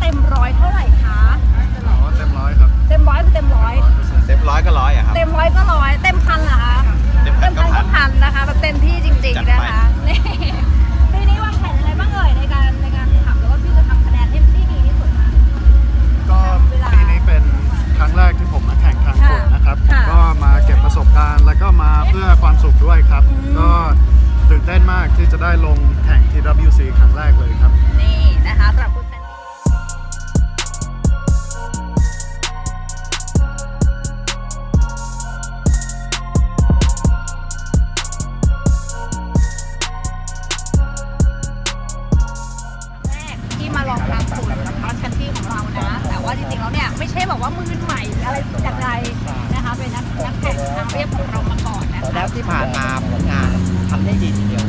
เต็มร้อยเท่าไหร่คะ อ๋อเต็มร้อยครับเต็มร้อยคือเต็มร้อย เต็มร้อยก็ร้อยอะครับ เต็มร้อยก็ร้อย เต็มพันเหรอคะ เต็มพันก็พันพันนะคะแบบเต็มที่จริงจัดๆไปนะคะ นี่ เนี่ยไม่ใช่บอกว่ามือใหม่อะไรอย่างไรนะคะเป็นนักนักแข่งทางเรียบของเรามาก่อนนะคะ แล้วที่ผ่านมาผลงานทำได้ดีทีเดียว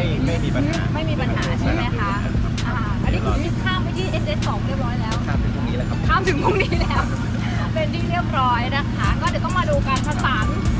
ไม่ไม่มีปัญหาไม่มีปัญหาใช่ไหมคะอ่าอันนี้คือข้ามไปที่ SS 2 เรียบร้อยแล้ว ข้ามถึงตรงนี้แล้วครับ ข้ามถึงพรุ่งนี้แล้ว เป็นที่เรียบร้อยนะคะ ก็เดี๋ยวต้องมาดูการผสานต้องทั้งประสานใจประสานการสื่อสารเนาะว่าวันนี้